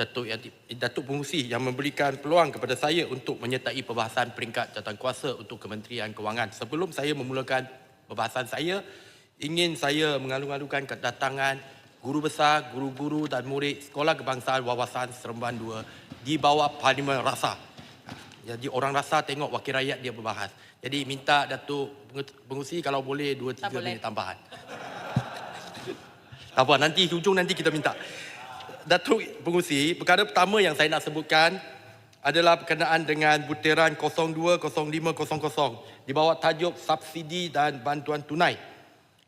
Datuk Yati- Datuk Pengurusi yang memberikan peluang kepada saya untuk menyertai perbahasan peringkat jawatan kuasa untuk Kementerian Kewangan. Sebelum saya memulakan perbahasan saya, ingin saya mengalu-alukan kedatangan guru besar, guru-guru dan murid Sekolah Kebangsaan Wawasan Seremban 2 di bawah Parlimen Rasa. Jadi orang rasa tengok wakil rakyat dia berbahas. Jadi minta Datuk Pengurusi kalau boleh 2 3 Tak boleh. minit tambahan. Tak apa, nanti hujung nanti kita minta. Datuk Pengurusi, perkara pertama yang saya nak sebutkan adalah berkenaan dengan butiran 020500 di bawah tajuk subsidi dan bantuan tunai.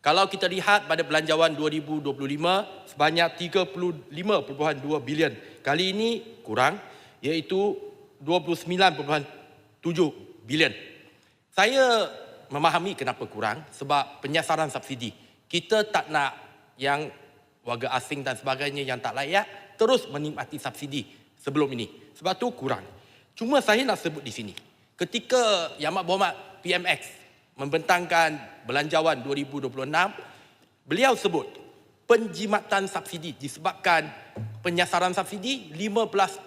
Kalau kita lihat pada belanjawan 2025 sebanyak 35.2 bilion. Kali ini kurang iaitu 29.7 bilion. Saya memahami kenapa kurang sebab penyasaran subsidi. Kita tak nak yang warga asing dan sebagainya yang tak layak terus menikmati subsidi sebelum ini. Sebab tu kurang. Cuma saya nak sebut di sini. Ketika Yang Amat Berhormat PMX membentangkan belanjawan 2026, beliau sebut penjimatan subsidi disebabkan penyasaran subsidi 15.5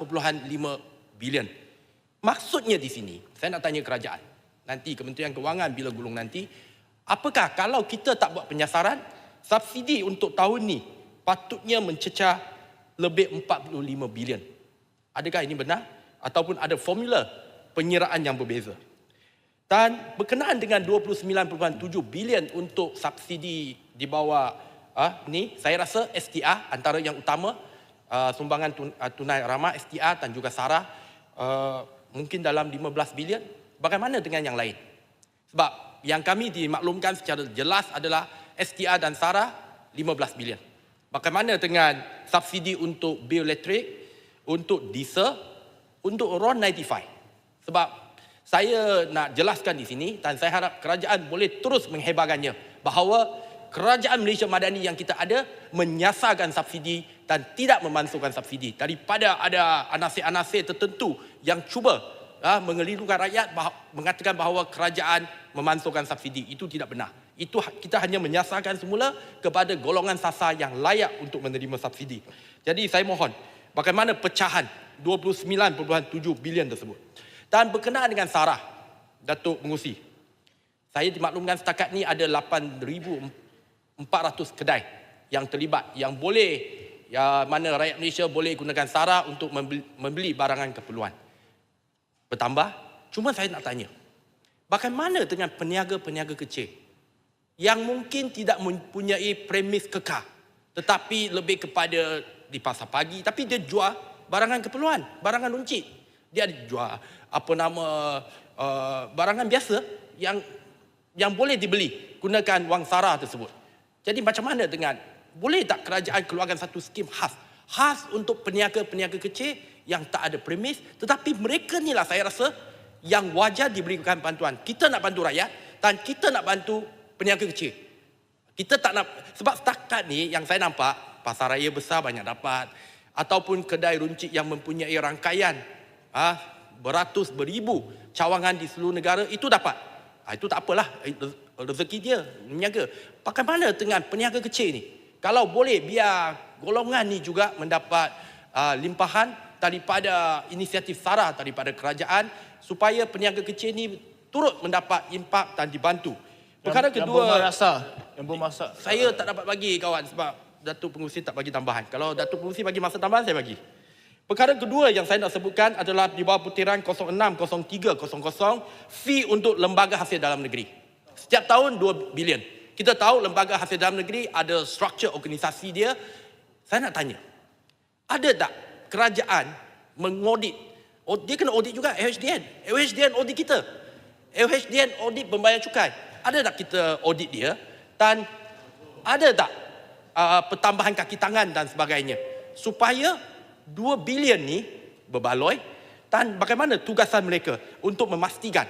bilion. Maksudnya di sini, saya nak tanya kerajaan. Nanti Kementerian Kewangan bila gulung nanti, apakah kalau kita tak buat penyasaran, subsidi untuk tahun ni patutnya mencecah lebih 45 bilion. Adakah ini benar? Ataupun ada formula penyeraan yang berbeza? Dan berkenaan dengan 29.7 bilion untuk subsidi di bawah ah, ni, saya rasa STR antara yang utama ah, sumbangan tun, ah, tunai ramah STR dan juga SARA ah, mungkin dalam 15 bilion. Bagaimana dengan yang lain? Sebab yang kami dimaklumkan secara jelas adalah STR dan SARA 15 bilion. Bagaimana dengan subsidi untuk bil elektrik, untuk diesel, untuk RON 95? Sebab saya nak jelaskan di sini dan saya harap kerajaan boleh terus menghebarkannya bahawa kerajaan Malaysia Madani yang kita ada menyasarkan subsidi dan tidak memansuhkan subsidi daripada ada anasir-anasir tertentu yang cuba ah, mengelirukan rakyat bah- mengatakan bahawa kerajaan memansuhkan subsidi itu tidak benar itu ha- kita hanya menyasarkan semula kepada golongan sasar yang layak untuk menerima subsidi. Jadi saya mohon bagaimana pecahan 29.7 bilion tersebut? Dan berkenaan dengan SARA, Datuk Pengurusi, saya dimaklumkan setakat ni ada 8,400 kedai yang terlibat yang boleh ya mana rakyat Malaysia boleh gunakan SARA untuk membeli, membeli barangan keperluan. Bertambah, cuma saya nak tanya, bagaimana dengan peniaga-peniaga kecil yang mungkin tidak mempunyai premis kekal tetapi lebih kepada di pasar pagi tapi dia jual barangan keperluan, barangan runcit. Dia ada jual apa nama uh, barangan biasa yang yang boleh dibeli gunakan wang sara tersebut. Jadi macam mana dengan boleh tak kerajaan keluarkan satu skim khas khas untuk peniaga-peniaga kecil yang tak ada premis tetapi mereka ni lah saya rasa yang wajar diberikan bantuan. Kita nak bantu rakyat dan kita nak bantu peniaga kecil. Kita tak nak sebab setakat ni yang saya nampak pasar raya besar banyak dapat ataupun kedai runcit yang mempunyai rangkaian ah beratus beribu cawangan di seluruh negara itu dapat. Ah, itu tak apalah rez- rezeki dia meniaga. Bagaimana dengan peniaga kecil ni? Kalau boleh biar golongan ni juga mendapat ah, limpahan daripada inisiatif SARA daripada kerajaan supaya peniaga kecil ni turut mendapat impak dan dibantu. Perkara yang, kedua Yang bermasa. Yang bermasa. saya tak dapat bagi kawan sebab Datuk Pengurusi tak bagi tambahan. Kalau Datuk Pengurusi bagi masa tambahan, saya bagi. Perkara kedua yang saya nak sebutkan adalah di bawah putiran 06, 03, 00, fee untuk lembaga hasil dalam negeri. Setiap tahun 2 bilion. Kita tahu lembaga hasil dalam negeri ada struktur organisasi dia. Saya nak tanya, ada tak kerajaan mengaudit? Oh, dia kena audit juga LHDN. LHDN audit kita. LHDN audit pembayaran cukai. Ada tak kita audit dia? Dan ada tak uh, pertambahan kaki tangan dan sebagainya? Supaya 2 bilion ni berbaloi dan bagaimana tugasan mereka untuk memastikan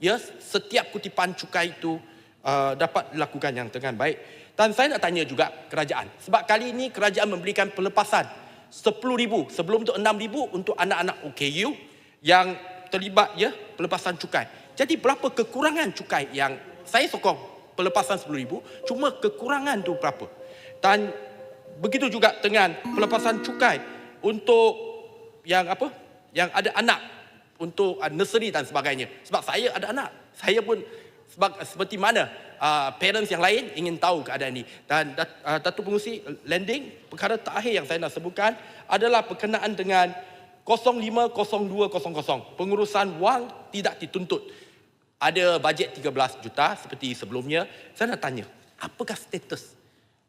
ya setiap kutipan cukai itu uh, dapat dilakukan yang dengan baik. Dan saya nak tanya juga kerajaan. Sebab kali ini kerajaan memberikan pelepasan 10,000 sebelum tu 6,000 untuk anak-anak OKU yang terlibat ya pelepasan cukai. Jadi berapa kekurangan cukai yang saya sokong pelepasan 10,000 cuma kekurangan tu berapa? Dan begitu juga dengan pelepasan cukai untuk yang apa? Yang ada anak untuk uh, nursery dan sebagainya. Sebab saya ada anak. Saya pun sebab, seperti mana uh, parents yang lain ingin tahu keadaan ini. Dan uh, Datuk Pengusi landing, perkara terakhir yang saya nak sebutkan adalah berkenaan dengan 050200. Pengurusan wang tidak dituntut. Ada bajet 13 juta seperti sebelumnya. Saya nak tanya, apakah status?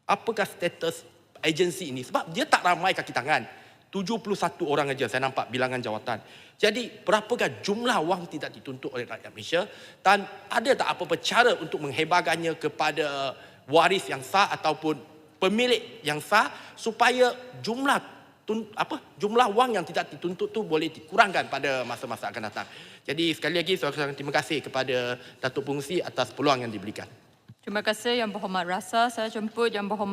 Apakah status agensi ini? Sebab dia tak ramai kaki tangan. 71 orang aja saya nampak bilangan jawatan. Jadi berapakah jumlah wang tidak dituntut oleh rakyat Malaysia dan ada tak apa-apa cara untuk menghebarkannya kepada waris yang sah ataupun pemilik yang sah supaya jumlah tun, apa jumlah wang yang tidak dituntut tu boleh dikurangkan pada masa-masa akan datang. Jadi sekali lagi saya ucapkan terima kasih kepada Datuk Pengusi atas peluang yang diberikan. Terima kasih Yang Berhormat Rasa. Saya jemput Yang Berhormat